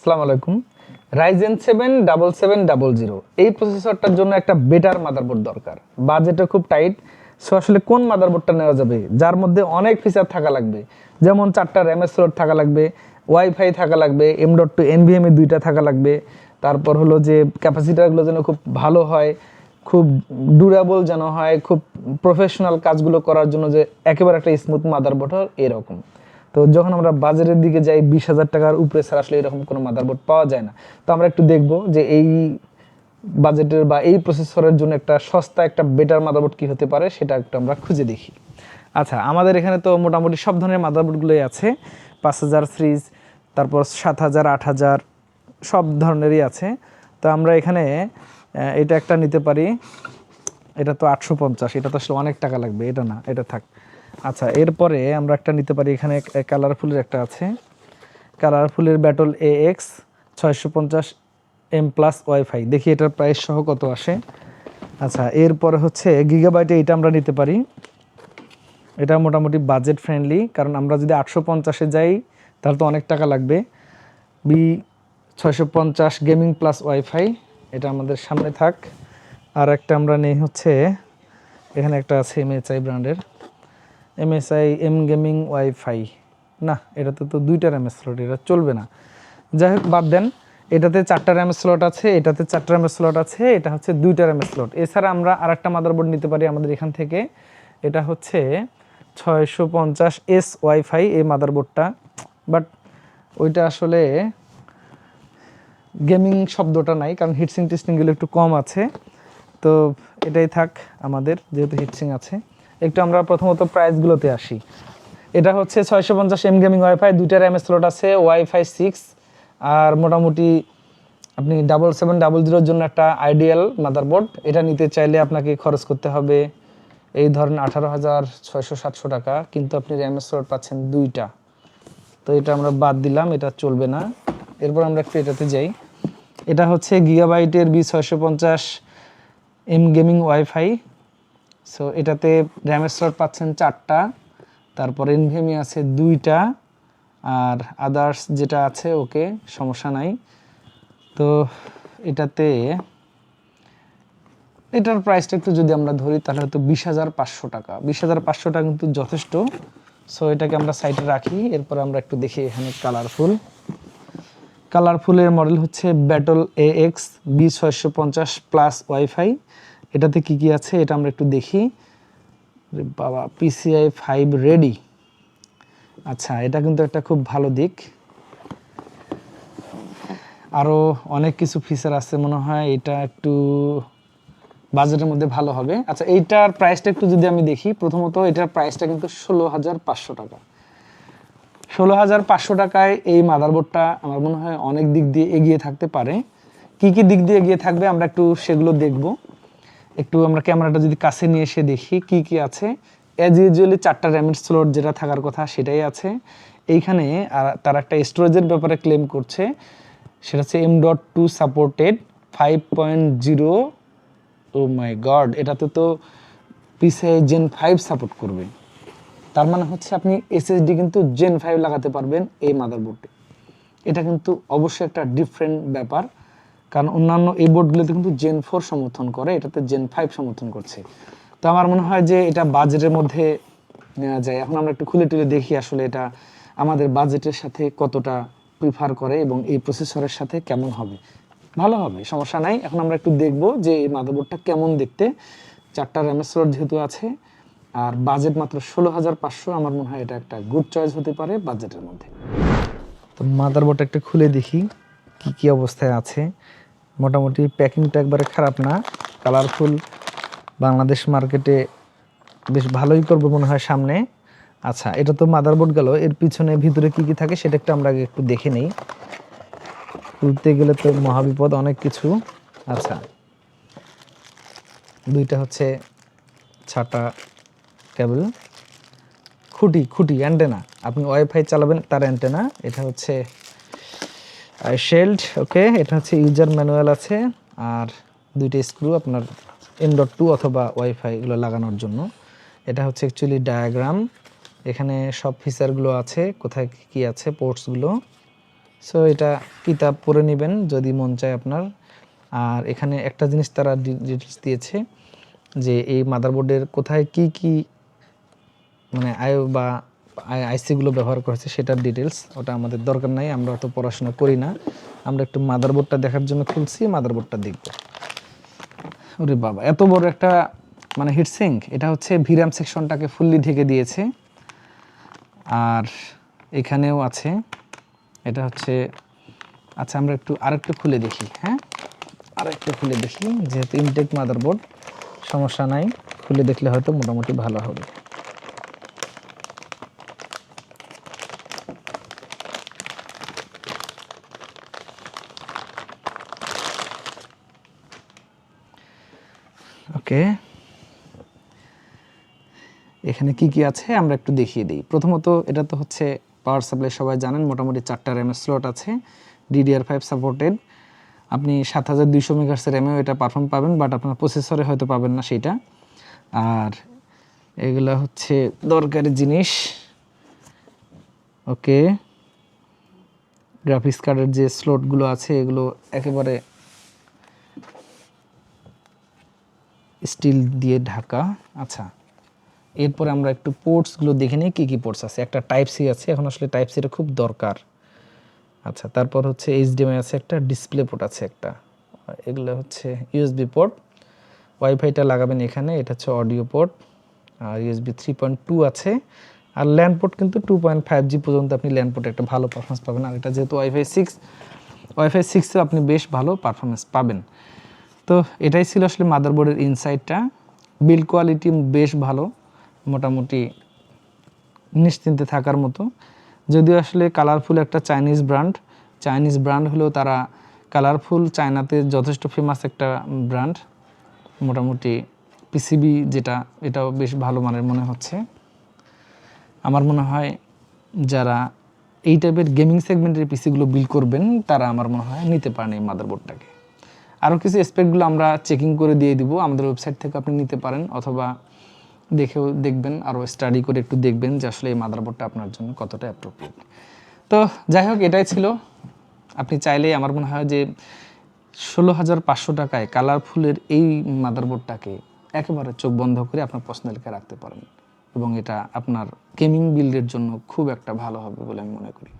আসসালামু আলাইকুম। Ryzen seven double seven double zero এই প্রসেসরটার জন্য একটা বেটার মাদারবোর্ড দরকার। বাজেটও খুব টাইট সো আসলে কোন মাদারবোর্ডটা নেওয়া যাবে? যার মধ্যে অনেক ফিচার থাকা লাগবে। যেমন চারটা র্যামের স্লট থাকা লাগবে ওয়াইফাই থাকা লাগবে এম ডট টু এনভিএমএ দুইটা থাকা লাগবে। তারপর হলো যে ক্যাপাসিটারগুলো যেন খুব ভালো হয়, খুব ডিউরেবল যেন হয়, খুব প্রফেশনাল কাজগুলো করার জন্য যে একেবারে একটা স্মুথ মাদারবোর্ড হয়, এরকম। তো যখন আমরা বাজারের দিকে যাই, বিশ হাজার টাকার উপরে ছাড়া আসলে এরকম কোনো মাদারবোর্ড পাওয়া যায় না। তো আমরা একটু দেখব যে এই বাজেটের বা এই প্রসেসরের জন্য একটা সস্তা একটা বেটার মাদারবোর্ড কি হতে পারে, সেটা একটু আমরা খুঁজে দেখি। আচ্ছা আমাদের এখানে তো মোটামুটি সব ধরনের মাদারবোর্ডগুলোই আছে। পাঁচ হাজার সিরিজ তারপর সাত হাজার, আট হাজার, সব ধরনেরই আছে। তো আমরা এখানে এটা একটা নিতে পারি। এটা তো আটশো পঞ্চাশ, এটা তো আসলে অনেক টাকা লাগবে, এটা না, এটা থাক। আচ্ছা এরপরে আমরা একটা নিতে পারি, এখানে কালারফুলের একটা আছে। কালারফুলের ব্যাটল এ এক্স ছয়শো পঞ্চাশ এম প্লাস ওয়াইফাই দেখি এটার প্রাইস সহ কত আসে। আচ্ছা এরপরে হচ্ছে গিগাবাইটে এটা আমরা নিতে পারি। এটা মোটামুটি বাজেট ফ্রেন্ডলি কারণ আমরা যদি আটশো পঞ্চাশে যাই, তাহলে তো অনেক টাকা লাগবে। বি ছয়শো পঞ্চাশ গেমিং প্লাস ওয়াইফাই এটা আমাদের সামনে থাক। আর একটা আমরা নেই হচ্ছে, এখানে একটা আছে এমএসআই ব্র্যান্ডের এমএসআই এম গেমিং ওয়াইফাই না এটাতে তো দুইটা র্যাম স্লট এটা চলবে না। যাই হোক, বাদ দেন, এটাতে চারটা র্যাম স্লট আছে, এটাতে চারটা র্যাম স্লট আছে, এটা হচ্ছে দুইটা র্যাম স্লট এছাড়া আমরা আরেকটা মাদারবোর্ড নিতে পারি আমাদের এখান থেকে। এটা হচ্ছে ছয়শো পঞ্চাশ এস ওয়াইফাই এই মাদারবোর্ডটা বাট ওইটা আসলে গেমিং শব্দটা নাই, কারণ হিটসিং টেস্টিংগুলো একটু কম আছে। তো এটাই থাক আমাদের, যেহেতু হিটসিং আছে। একটু আমরা প্রথমত প্রাইসগুলোতে আসি। এটা হচ্ছে ছয়শো পঞ্চাশ এম গেমিং ওয়াইফাই দুইটা র্যাম স্লট আছে ওয়াইফাই সিক্স আর মোটামুটি আপনি ডাবল সেভেন ডাবল জিরোর জন্য একটা আইডিয়াল মাদারবোর্ড এটা নিতে চাইলে আপনাকে খরচ করতে হবে এই ধরেন আঠারো হাজার ছয়শো সাতশো টাকা, কিন্তু আপনি র্যাম স্লট পাচ্ছেন দুইটা। তো এটা আমরা বাদ দিলাম, এটা চলবে না। এরপর আমরা একটু এটাতে যাই। এটা হচ্ছে গিগাবাইটের বি ছয়শো পঞ্চাশ এম গেমিং ওয়াইফাই সো এটাতে র্যামের স্লট পাচ্ছেন চারটা, তারপর এনভিএমই আছে দুইটা, আর আদার্স যেটা আছে, ওকে, সমস্যা নাই। তো, এটাতে, এটার প্রাইসটা একটু যদি আমরা ধরি, তাহলে হয়তো বিশ হাজার পাঁচশো টাকা। বিশ হাজার পাঁচশো টাকা কিন্তু যথেষ্ট। সো এটাকে আমরা সাইডে রাখি, এরপর আমরা একটু দেখি এখানে কালারফুল কালারফুলের মডেল হচ্ছে ব্যাটল এ এক্স বি ছয়শো পঞ্চাশ প্লাস ওয়াইফাই এটাতে কি কি আছে এটা আমরা একটু দেখি। বাবা পিসিআই ফাইভ রেডি আচ্ছা এটা কিন্তু একটা খুব ভালো দিক। আরও অনেক কিছু ফিচার আছে মনে হয়, এটা একটু বাজেটের মধ্যে ভালো হবে। আচ্ছা এইটার প্রাইসটা একটু যদি আমি দেখি, প্রথমত এটার প্রাইসটা কিন্তু ষোলো হাজার পাঁচশো টাকা। ষোলো হাজার পাঁচশো টাকায় এই মাদারবোর্ডটা আমার মনে হয় অনেক দিক দিয়ে এগিয়ে থাকতে পারে। কি কি দিক দিয়ে এগিয়ে থাকবে আমরা একটু সেগুলো দেখব। একটু আমরা ক্যামেরাটা যদি কাছে নিয়ে এসে দেখি, কি কি আছে? অ্যাজ ইউজুয়ালি চারটা র্যামের স্লোট যেটা থাকার কথা সেটাই আছে। এইখানে আর তার একটা স্টোরেজের ব্যাপারে ক্লেম করছে, সেটা হচ্ছে M dot two supported five point zero oh my god এটাতে তো পিসিআই জেন ফাইভ সাপোর্ট করবে। তার মানে হচ্ছে আপনি এসএসডি কিন্তু জেন ফাইভ লাগাতে পারবেন এই মাদারবোর্ডে এটা কিন্তু অবশ্যই একটা ডিফারেন্ট ব্যাপার। কারণ অন্যান্য এই বোর্ডগুলোতে কিন্তু জেন ফোর সমর্থন করে, এটাতে জেন ফাইভ সমর্থন করছে। তো আমার মনে হয় যে এটা বাজেটের মধ্যে নেওয়া যায়। এখন আমরা একটু খুলে টুলে দেখি আসলে এটা আমাদের বাজেটের সাথে কতটা প্রিফার করে এবং এই প্রসেসরের সাথে কেমন হবে। ভালো হবে, সমস্যা নাই। এখন আমরা একটু দেখব যে এই মাদারবোর্ডটা কেমন দেখতে। চারটা র্যামের স্লট যেহেতু আছে, আর বাজেট মাত্র ষোলো হাজার পাঁচশো, আমার মনে হয় এটা একটা গুড চয়েস হতে পারে বাজেটের মধ্যে। তো মাদারবোর্ডটা একটু খুলে দেখি, কি কি অবস্থায় আছে। মোটামুটি প্যাকিংটা একবারে খারাপ না। কালারফুল বাংলাদেশ মার্কেটে বেশ ভালোই করব মনে হয় সামনে। আচ্ছা এটা তো মাদারবোর্ড গেল। এর পিছনে, ভিতরে কি কি থাকে সেটা একটু আমরা আগে একটু দেখে নেই। খুলতে গেলে তো মহাবিপদ অনেক কিছু। আচ্ছা দুইটা হচ্ছে ছাটা কেবল খুঁটি খুঁটি অ্যান্টেনা আপনি ওয়াইফাই চালাবেন, তার অ্যান্টেনা এটা হচ্ছে শেল্ড ওকে এটা হচ্ছে ইউজার ম্যানুয়াল আছে, আর দুইটা স্ক্রু আপনার এম ডট টু অথবা ওয়াইফাই এগুলো লাগানোর জন্য। এটা হচ্ছে অ্যাকচুয়ালি ডায়াগ্রাম এখানে সব ফিচারগুলো আছে, কোথায় কী আছে পোর্টসগুলো সো এটা কিতাব পড়ে নেবেন যদি মন চায় আপনার। আর এখানে একটা জিনিস তারা ডিটেলস দিয়েছে যে এই মাদারবোর্ডের কোথায় কি কি মানে আই বা আইসিগুলো ব্যবহার করেছে, সেটার ডিটেলস ওটা আমাদের দরকার নাই, আমরা অত পড়াশোনা করি না। আমরা একটু মাদারবোর্ডটা দেখার জন্য খুলছি মাদারবোর্ডটা দেখব। ওরে বাবা, এত বড় একটা মানে হিটসিঙ্ক এটা হচ্ছে ভিরাম সেকশনটাকে ফুললি ঢেকে দিয়েছে। আর এখানেও আছে, এটা হচ্ছে আচ্ছা আমরা একটু আরেকটু খুলে দেখি হ্যাঁ? আরেকটু খুলে দেখি, যেহেতু ইনটেক মাদারবোর্ড সমস্যা নাই, খুলে দেখলে হয়তো মোটামুটি ভালো হবে। ওকে। এখানে কি কি আছে আমরা একটু দেখিয়ে দিই। প্রথমত এটা তো হচ্ছে পাওয়ার সাপ্লাই সবাই জানেন, মোটামুটি চারটা র্যামের স্লট আছে ডিডিআর ফাইভ সাপোর্টেড আপনি সাত হাজার দুইশো মেগার্সের র্যামেও এটা পারফর্ম পাবেন বাট আপনার প্রসেসরে হয়তো পাবেন না সেটা। আর এগুলো হচ্ছে দরকারি জিনিস। ওকে। গ্রাফিক্স কার্ডের যে স্লটগুলো আছে, এগুলো একেবারে স্টিল দিয়ে ঢাকা। আচ্ছা এরপরে আমরা একটু পোর্টসগুলো দেখে নিই, কী কী পোর্টস আছে? একটা টাইপ সি আছে, এখন আসলে টাইপ সিটা খুব দরকার। আচ্ছা তারপর হচ্ছে এইচডিএমআই আছে একটা ডিসপ্লে পোর্ট আছে একটা। এগুলো হচ্ছে ইউএসবি পোর্ট ওয়াইফাইটা লাগাবেন এখানে, এটা হচ্ছে অডিও পোর্ট আর ইউএসবি থ্রি পয়েন্ট টু আছে। আর ল্যান্ড পোর্ট কিন্তু টু পয়েন্ট ফাইভ জি পর্যন্ত আপনি ল্যান্ড পোর্টে একটা ভালো পারফরমেন্স পাবেন। আর এটা যেহেতু ওয়াইফাই সিক্স ওয়াইফাই সিক্সেও আপনি বেশ ভালো পারফরমেন্স পাবেন। তো এটাই ছিল আসলে মাদারবোর্ডের ইনসাইডটা বিল্ড কোয়ালিটি বেশ ভালো, মোটামুটি নিশ্চিন্তে থাকার মতো। যদিও আসলে কালারফুল একটা চাইনিজ ব্র্যান্ড চাইনিজ ব্র্যান্ড হলেও তারা কালারফুল, চায়নাতে যথেষ্ট ফেমাস একটা ব্র্যান্ড। মোটামুটি পিসিবি যেটা, এটাও বেশ ভালো মানের মনে হচ্ছে। আমার মনে হয় যারা এই টাইপের গেমিং সেগমেন্টের পিসিগুলো বিল করবেন, তারা আমার মনে হয় নিতে পারেন এই মাদারবোর্ডটাকে। আরও কিছু স্পেকগুলো আমরা চেকিং করে দিয়ে দিব। আমাদের ওয়েবসাইট থেকে আপনি নিতে পারেন অথবা দেখেও দেখবেন আরও স্টাডি করে একটু দেখবেন যে আসলে এই মাদারবোর্ডটা আপনার জন্য কতটা অ্যাপ্রোপ্রিয়েট তো যাই হোক, এটাই ছিল। আপনি চাইলেই আমার মনে হয় যে ষোলো হাজার পাঁচশো টাকায় কালারফুলের এই মাদারবোর্ডটাকে একেবারে চোখ বন্ধ করে আপনার পার্সোনালকে রাখতে পারেন এবং এটা আপনার গেমিং বিল্ডের জন্য খুব একটা ভালো হবে বলে আমি মনে করি।